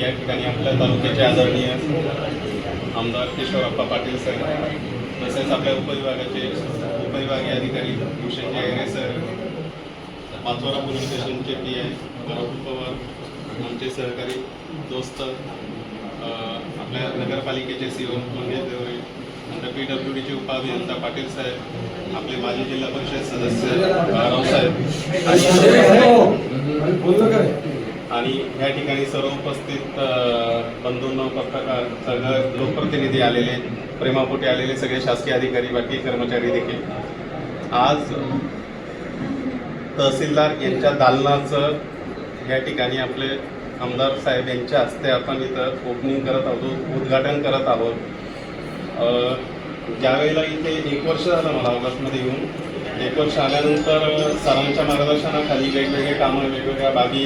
या ठिकाणी आपल्या तालुक्याचे आदरणीय आमदार केशवराप्पा पाटील सर तसेच आपल्या उपविभागाचे उपविभागीय अधिकारी भूषणजी आयरे सर पाचोरा पोलीस स्टेशनचे पी आय राहुल पवार आमचे सहकारी दोस्त आपल्या नगरपालिकेचे सी ओ मंगेश देवरे नंतर पी डब्ल्यू डीचे उपाभियंता पाटील साहेब आपले माजी जिल्हा परिषद सदस्य रावसाहेब आणि या ठिकाणी सर्व उपस्थित अ, बंधूंनो पत्रकार सगळं लोकप्रतिनिधी आलेले प्रेमापोटी आलेले सगळे शासकीय अधिकारी बाकी कर्मचारी देखील. आज तहसीलदार यांच्या दालनाचं या ठिकाणी आपले आमदार साहेब यांच्या हस्ते आपण इथं ओपनिंग करत आहोत उद्घाटन करत आहोत. ज्यावेळेला इथे एक वर्ष झालं मला ऑगस्टमध्ये येऊन एक वर्ष आल्यानंतर सरांच्या मार्गदर्शनाखाली वेगवेगळे कामं वेगवेगळ्या बाबी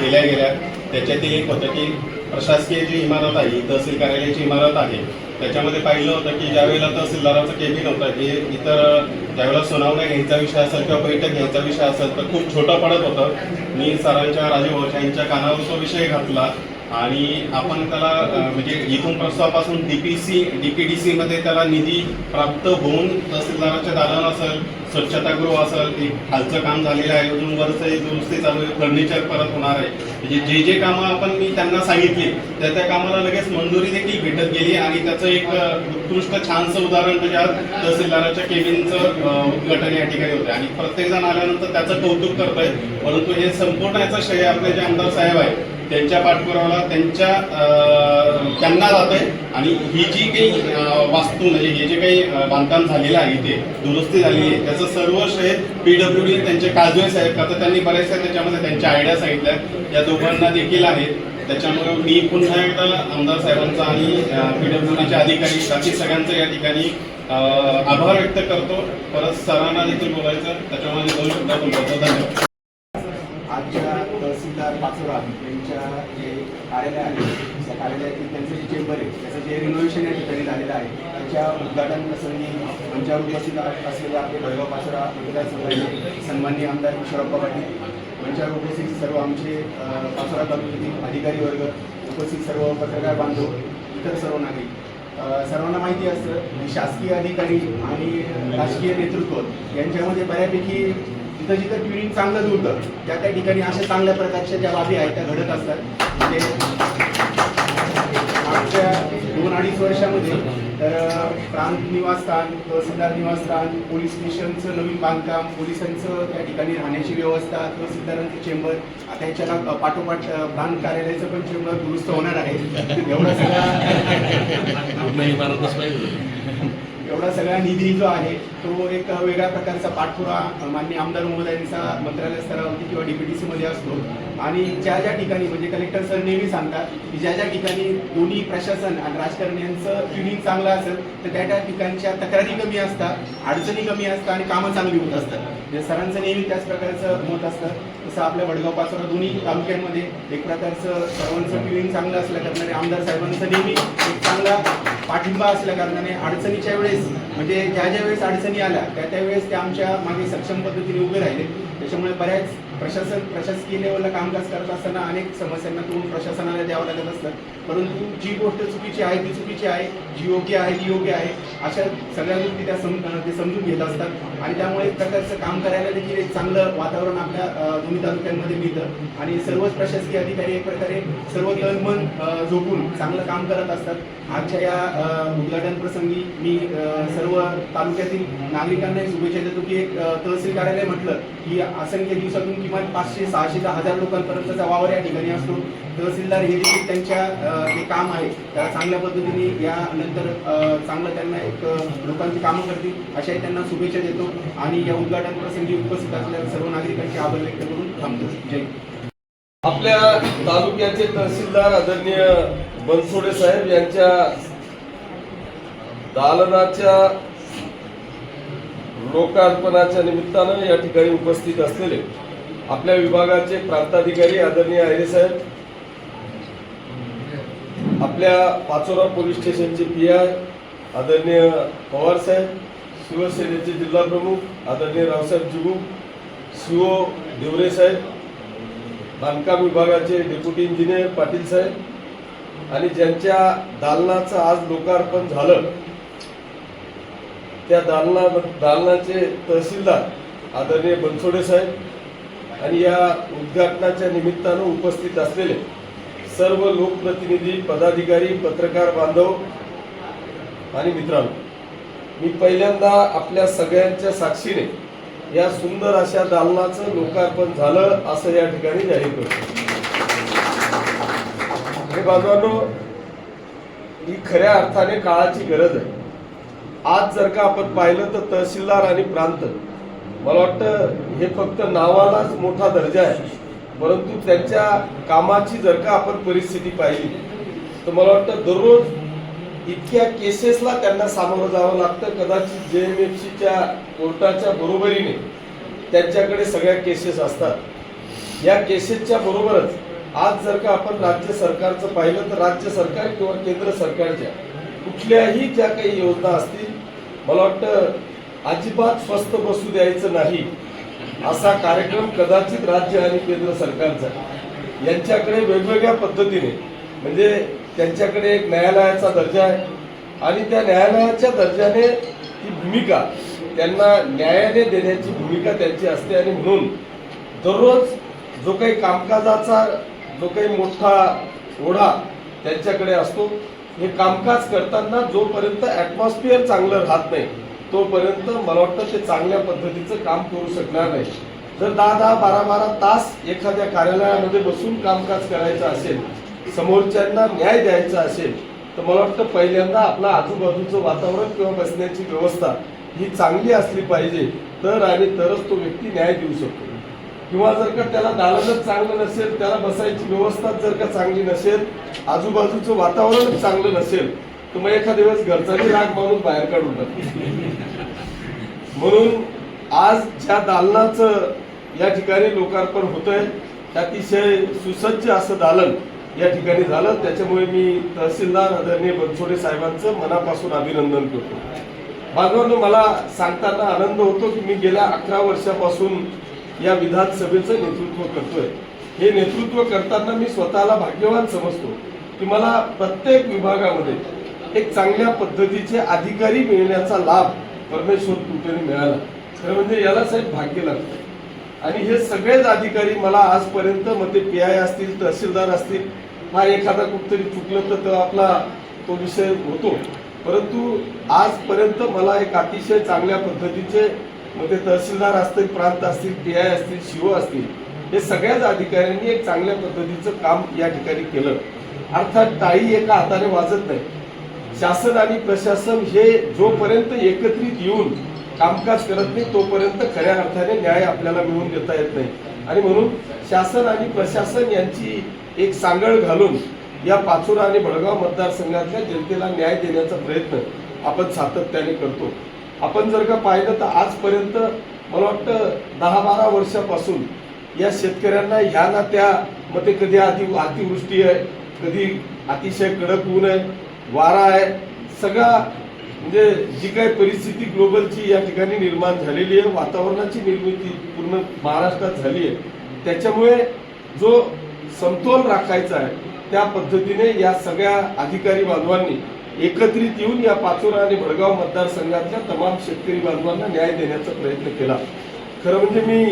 केल्या गेल्या. त्याच्यातील एक होतं की प्रशासकीय जी इमारत आहे तहसील कार्यालयाची इमारत आहे त्याच्यामध्ये पाहिलं होतं की ज्यावेळेला तहसीलदाराचं केबिन होतं हे इतर ज्यावेळेला सुनावण्या घ्यायचा विषय असेल किंवा बैठक घ्यायचा विषय असेल तर खूप छोटं पडत होतं. मी सरांच्या राजीव यांच्या कानावर तो विषय घातला. आणि आपण त्याला म्हणजे इथून प्रस्तावापासून डीपीसी डीपीडीसी मध्ये त्याला निधी प्राप्त होऊन तहसीलदाराच्या दालन असेल स्वच्छतागृह असेल एक खालचं काम झालेलं आहे अजून वरचं दुरुस्ती चालू आहे फर्निचर परत होणार आहे. म्हणजे जे जे कामं आपण मी त्यांना सांगितली त्या त्या कामाला लगेच मंजुरी देखील भेटत गेली आणि त्याचं एक उत्कृष्ट छानसं उदाहरण म्हणजे आज तहसीलदाराच्या केबिनचं उद्घाटन या ठिकाणी होतं. आणि प्रत्येक जण आल्यानंतर त्याचं कौतुक करतोय परंतु हे संपूर्ण याचं श्रेय आपले जे आमदार साहेब आहे त्यांच्या पाठपुरावाला त्यांच्या त्यांना त्यांना जाते आणि ही जी काही वास्तू म्हणजे हे जे काही बांधकाम झालेलं आहे इथे दुरुस्ती झालेली आहे त्याचं सर्व श्रेय पीडब्ल्यू डी त्यांचे काजवे साहेब का तर त्यांनी बऱ्याचशा त्याच्यामध्ये त्यांच्या आयडिया सांगितल्या या दोघांना देखील आहेत. त्याच्यामुळे मी पुन्हा एकदा आमदार साहेबांचा आणि पीडब्ल्यू डीचे अधिकारी बाकी सगळ्यांचं या ठिकाणी आभार व्यक्त करतो. परत सरांना देखील बोलायचं. त्याच्यामध्ये दोन शब्द बोलतो. धन्यवाद. आजच्या तहसीलदार पाचोरा यांच्या जे कार्यालय आहे त्या कार्यालयातील त्यांचं जे चेंबर आहे त्याचं जे रिनोव्हेशन या ठिकाणी झालेलं आहे त्याच्या उद्घाटन प्रसंगी आमच्यावर उपस्थित असलेले आपले भैरव पाचोरा मतदारसंघाचे सन्माननीय आमदार विश्वराप्पा पाटील यांच्यावर उपस्थित सर्व आमचे पाचोरा तालुक्यातील अधिकारी वर्ग उपस्थित सर्व पत्रकार बांधव इतर सर्व नागरिक. सर्वांना माहिती असतं की शासकीय अधिकारी आणि राजकीय नेतृत्व यांच्यामध्ये बऱ्यापैकी जिथं जिथं ट्युनिंग चांगलं जुळतं त्या त्या ठिकाणी अशा चांगल्या प्रकारच्या ज्या बाबी आहेत त्या घडत असतात. म्हणजे मागच्या दोन अडीच वर्षामध्ये तर प्रांत निवासस्थान तहसीलदार निवासस्थान पोलीस स्टेशनचं नवीन बांधकाम पोलिसांचं त्या ठिकाणी राहण्याची व्यवस्था तहसीलदारांचं चेंबर आता याच्याला पाठोपाठ प्रांत कार्यालयाचं पण चेंबर दुरुस्त होणार आहे. एवढा सगळा एवढा सगळा निधी जो आहे तो एक वेगळ्या प्रकारचा पाठपुरा मान्य आमदार महोदयांचा मंत्रालय स्तरावरती किंवा डीपीटीसी मध्ये असतो. आणि ज्या ज्या ठिकाणी म्हणजे कलेक्टर सर नेहमी सांगतात की ज्या ज्या ठिकाणी दोन्ही प्रशासन आणि राजकारण यांचं ट्युनिंग चांगलं असेल तर त्या त्या ठिकाणच्या तक्रारी कमी असतात अडचणी कमी असतात आणि कामं चांगली होत असतात. म्हणजे सरांचं नेहमी त्याच प्रकारचं मत असतं. तसं आपल्या वडगाव पाचोरा दोन्ही तालुक्यांमध्ये एक प्रकारचं सर्वांचं ट्युनिंग चांगलं असल्या कारणाने आमदार साहेबांचं नेहमी एक चांगला पाठिंबा असल्या कारणाने अडचणीच्या वेळेस म्हणजे ज्या ज्या वेळेस अडचणी आल्या त्या त्यावेळेस ते आमच्या मागे सक्षम पद्धतीने उभे राहिले. त्याच्यामुळे बऱ्याच प्रशासन प्रशासकीय लेवलला कामकाज करत असताना अनेक समस्यांना तोडून प्रशासनाला द्यावं लागत असतं. परंतु जी गोष्ट चुकीची आहे ती चुकीची आहे. जी योग्य आहे ती योग्य आहे. अशा सगळ्या गोष्टी त्या सम ते समजून घेत असतात. आणि त्यामुळे एक प्रकारचं काम करायला देखील एक चांगलं वातावरण आपल्या दोन्ही तालुक्यांमध्ये मिळतं. आणि सर्वच प्रशासकीय अधिकारी एक प्रकारे सर्व तन मन झोपून चांगलं काम करत असतात. आजच्या या उद्घाटन प्रसंगी मी सर्व तालुक्यातील नागरिकांना शुभेच्छा देतो की एक तहसील कार्यालय म्हटलं की असंख्य दिवसातून किमान पाचशे सहाशे ते हजार लोकांपर्यंतचा वावर या ठिकाणी असतो. तहसीलदार हे देखील त्यांच्या जे काम आहे. त्याला चांगल्या पद्धतीने यानंतर अ, चांगलं त्यांना एक लोकांची कामं करतील अशाही त्यांना शुभेच्छा देतो. आणि या उद्घाटन प्रसंगी उपस्थित असलेल्या सर्व नागरिकांचे आभार व्यक्त करून थांबतो. जय आपल्या तालुक्याचे तहसीलदार आदरणीय बनसोडे साहेब यांच्या दालनाच्या लोकार्पणाच्या निमित्तानं या ठिकाणी उपस्थित असलेले आपल्या विभागाचे प्रांताधिकारी आदरणीय आयरे साहेब आपल्या पाचोरा पोलीस स्टेशनचे पी आय आदरणीय पवार साहेब शिवसेनेचे जिल्हा प्रमुख आदरणीय रावसाहेब जुगू सीओ देवरे साहेब बांधकाम विभागाचे डेप्युटी इंजिनियर पाटील साहेब आणि ज्यांच्या दालनाचं आज लोकार्पण झालं त्या दालना दालनाचे तहसीलदार आदरणीय बनसोडे साहेब आणि या उद्घाटनाच्या निमित्तानं उपस्थित असलेले सर्व लोकप्रतिनिधी पदाधिकारी पत्रकार बांधव आणि मित्रांनो मी पहिल्यांदा आपल्या सगळ्यांच्या साक्षीने या सुंदर अशा दालनाचं लोकार्पण झालं असं या ठिकाणी जाहीर करतो. हे बांधवांनो ही खऱ्या अर्थाने काळाची गरज आहे. आज जर का आपण पाहिलं तर तहसीलदार आणि प्रांत मला वाटतं हे फक्त नावालाच मोठा दर्जा आहे. परंतु त्यांच्या कामाची जर का आपण परिस्थिती पाहिली तर मला वाटतं दररोज इतक्या केसेसला त्यांना सामोरं जावं लागतं. कदाचित जे एम एफ सीच्या कोर्टाच्या बरोबरीने त्यांच्याकडे सगळ्या केसेस असतात. या केसेसच्या बरोबरच आज जर का आपण राज्य सरकारचं पाहिलं तर राज्य सरकार किंवा केंद्र सरकारच्या कुठल्याही ज्या काही योजना असतील मला वाटतं अजिबात स्वस्त बसू द्यायचं नाही. असा कार्यक्रम कदाचित राज्य आणि केंद्र सरकारचा. यांच्याकडे वेगवेगळ्या पद्धतीने म्हणजे त्यांच्याकडे एक न्यायालयाचा दर्जा आहे. आणि त्या न्यायालयाच्या दर्जाने ती भूमिका त्यांना न्यायाने देण्याची भूमिका त्यांची असते. आणि म्हणून दररोज जो काही कामकाजाचा जो काही मोठा ओढा त्यांच्याकडे असतो. हे कामकाज करताना जोपर्यंत ॲटमॉस्फिअर चांगलं राहत नाही तोपर्यंत मला वाटतं ते चांगल्या पद्धतीचं काम करू शकणार नाही. जर दहा दहा बारा बारा तास एखाद्या कार्यालयामध्ये बसून कामकाज करायचं असेल समोरच्यांना न्याय द्यायचा असेल तर मला वाटतं पहिल्यांदा आपलं आजूबाजूचं वातावरण किंवा बसण्याची व्यवस्था ही चांगली असली पाहिजे तर आणि तरच तो व्यक्ती न्याय देऊ शकतो. किंवा जर का त्याला दालनच चांगलं नसेल त्याला बसायची व्यवस्था जर का चांगली नसेल आजूबाजूचं वातावरणच चांगलं नसेल तुम्ही मग एखाद्या वेळेस घरचाही राग मारून बाहेर काढून म्हणून आज ज्या दालनाचं या ठिकाणी लोकार्पण होतंय अतिशय सुसज्ज असं दालन या ठिकाणी झालं. त्याच्यामुळे मी तहसीलदार आदरणीय बनसोडे साहेबांचं मनापासून अभिनंदन करतो. बांधवांनो मला सांगताना आनंद होतो की मी गेल्या अकरा वर्षापासून या विधानसभेचं नेतृत्व करतोय. हे नेतृत्व करताना मी स्वतःला भाग्यवान समजतो की मला प्रत्येक विभागामध्ये एक चांगल्या पद्धतीचे अधिकारी मिळण्याचा लाभ परमेश्वर कृपेने मिळाला. खरं म्हणजे याला साहेब भाग्य लागतं. आणि हे सगळेच अधिकारी मला आजपर्यंत मग ते पी आय असतील तहसीलदार असतील हा एखादा कुठतरी चुकलं तर आपला तो विषय होतो. परंतु आजपर्यंत मला एक अतिशय चांगल्या पद्धतीचे मग ते तहसीलदार असतील प्रांत असतील पी आय असतील शिव असतील हे सगळ्याच अधिकाऱ्यांनी एक चांगल्या पद्धतीचं काम या ठिकाणी केलं. अर्थात टाळी एका हाताने वाजत नाही. शासन आणि प्रशासन हे जोपर्यंत एकत्रित येऊन कामकाज करत नाही तोपर्यंत खऱ्या अर्थाने न्याय आपल्याला मिळवून देता येत नाही. आणि म्हणून शासन आणि प्रशासन यांची एक सांगड घालून या पाचोरा आणि बडगाव मतदारसंघातल्या जनतेला न्याय देण्याचा प्रयत्न आपण सातत्याने करतो. आपण जर का पाहिलं तर आजपर्यंत मला वाटतं दहा बारा वर्षापासून या शेतकऱ्यांना ह्या ना त्या मग ते कधी अति अतिवृष्टी आहे कधी अतिशय कडक ऊन आहे वारा आहे. सगळा म्हणजे जी काही परिस्थिती ग्लोबलची या ठिकाणी निर्माण झालेली आहे वातावरणाची निर्मिती पूर्ण महाराष्ट्रात झाली आहे. त्याच्यामुळे जो समतोल राखायचा आहे त्या पद्धतीने या सगळ्या अधिकारी बांधवांनी एकत्रित येऊन या पाचोरा आणि भडगाव मतदारसंघातल्या तमाम शेतकरी बांधवांना न्याय देण्याचा प्रयत्न केला. खरं म्हणजे मी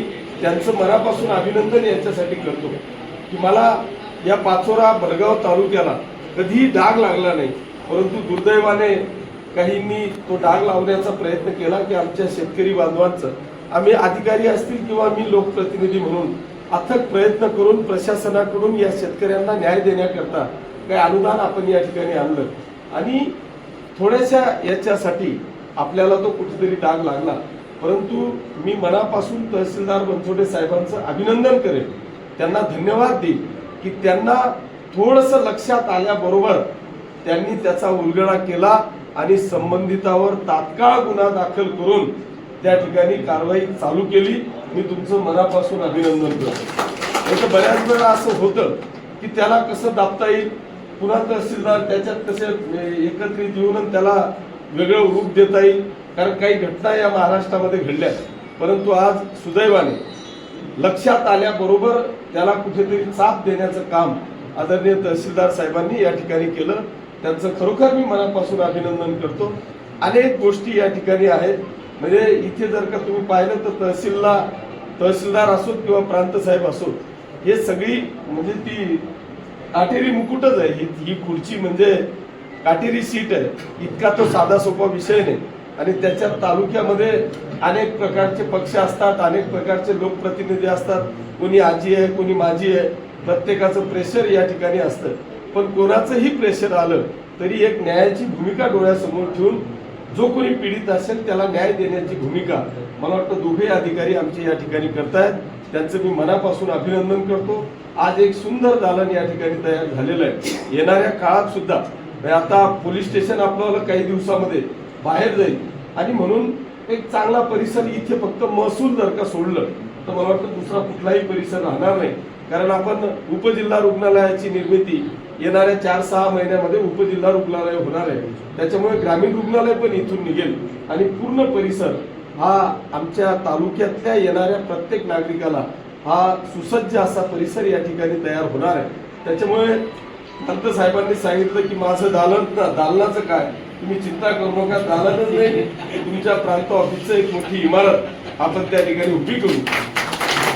त्यांचं मनापासून अभिनंदन याच्यासाठी करतो की मला या पाचोरा भडगाव तालुक्याला कधीही डाग लागला नाही. परंतु दुर्दैवाने काहींनी तो डाग लावण्याचा प्रयत्न केला की आमच्या शेतकरी बांधवांचं. आम्ही अधिकारी असतील किंवा मी लोकप्रतिनिधी म्हणून अथक प्रयत्न करून प्रशासनाकडून या शेतकऱ्यांना न्याय देण्याकरता काही अनुदान आपण या ठिकाणी आणलं. आणि थोड्याशा याच्यासाठी आपल्याला तो कुठेतरी डाग लागला. परंतु मी मनापासून तहसीलदार बनसोडे साहेबांचं अभिनंदन करेन. त्यांना धन्यवाद देईन की त्यांना थोडंसं लक्षात आल्याबरोबर त्यांनी त्याचा उलगडा केला आणि संबंधितावर तात्काळ गुन्हा दाखल करून त्या ठिकाणी कारवाई चालू केली. मी तुमचं मनापासून अभिनंदन करतो. बऱ्याच वेळा असं होतं की त्याला कसं दाबता येईल पुन्हा तहसीलदार त्याच्यात कसे एकत्रित येऊन त्याला वेगळं रूप देता येईल कारण काही घटना या महाराष्ट्रामध्ये घडल्या. परंतु आज सुदैवाने लक्षात आल्याबरोबर त्याला कुठेतरी चाप देण्याचं काम आदरणीय तहसीलदार साहेबांनी या ठिकाणी केलं. त्यांचं खरोखर मी मनापासून अभिनंदन करतो. अनेक गोष्टी या ठिकाणी आहेत. म्हणजे इथे जर का तुम्ही पाहिलं तर तहसीलला तहसीलदार असोत किंवा प्रांत साहेब असोत हे सगळी म्हणजे ती काटेरी मुकुटच आहे. ही ही खुर्ची म्हणजे काटेरी सीट आहे. इतका तो साधा सोपा विषय नाही. आणि त्याच्या तालुक्यामध्ये अनेक प्रकारचे पक्ष असतात अनेक प्रकारचे लोकप्रतिनिधी असतात. कोणी आजी आहे कोणी माझी आहे. प्रत्येकाचं प्रेशर या ठिकाणी असतं. पण कोणाचंही प्रेशर आलं तरी एक न्यायाची भूमिका डोळ्यासमोर ठेवून जो कोणी पीडित असेल त्याला न्याय देण्याची भूमिका मला वाटतं दोघे अधिकारी आमचे या ठिकाणी करतायत. त्यांचं मी मनापासून अभिनंदन करतो. आज एक सुंदर दालन या ठिकाणी तयार झालेलं आहे. येणाऱ्या काळात सुद्धा म्हणजे आता पोलीस स्टेशन आपल्याला काही दिवसामध्ये बाहेर जाईल. आणि म्हणून एक चांगला परिसर इथे फक्त महसूल जर का सोडलं तर मला वाटतं दुसरा कुठलाही परिसर राहणार नाही. कारण आपण उपजिल्हा रुग्णालयाची निर्मिती येणाऱ्या चार सहा महिन्यामध्ये उपजिल्हा रुग्णालय होणार आहे. त्याच्यामुळे ग्रामीण रुग्णालय पण इथून निघेल. आणि पूर्ण परिसर हा आमच्या तालुक्यातल्या येणाऱ्या प्रत्येक नागरिकाला हा सुसज्ज असा परिसर या ठिकाणी तयार होणार आहे. त्याच्यामुळे पंत साहेबांनी सांगितलं की माझं दालन दालनाचं काय? तुम्ही चिंता करू नका दालनच नाही. तुमच्या प्रांत ऑफिसचं एक मोठी इमारत आपण त्या ठिकाणी उभी करू.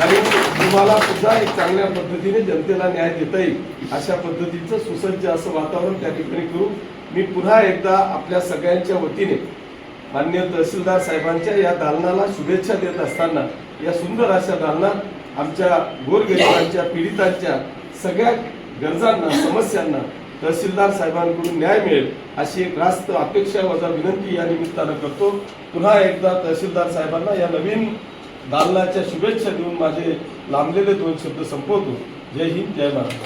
आणि तुम्हाला सुद्धा एक चांगल्या पद्धतीने जनतेला न्याय देता येईल अशा पद्धतीचं सुसज्ज असं वातावरण त्या ठिकाणी करू मी पुन्हा एकदा आपल्या सगळ्यांच्या वतीने मान्य तहसीलदार साहेबांच्या या दालनाला शुभेच्छा देत असताना या सुंदर अशा दालनात आमच्या गोरगरिबांच्या पीडितांच्या सगळ्या गरजांना समस्यांना तहसीलदार साहेबांकडून न्याय मिळेल अशी एक रास्त अपेक्षा वजा विनंती या निमित्तानं करतो. पुन्हा एकदा तहसीलदार साहेबांना या नवीन दालनाच्या शुभेच्छा देऊन माझे लांबलेले दोन शब्द संपवतो. जय हिंद जय महाराष्ट्र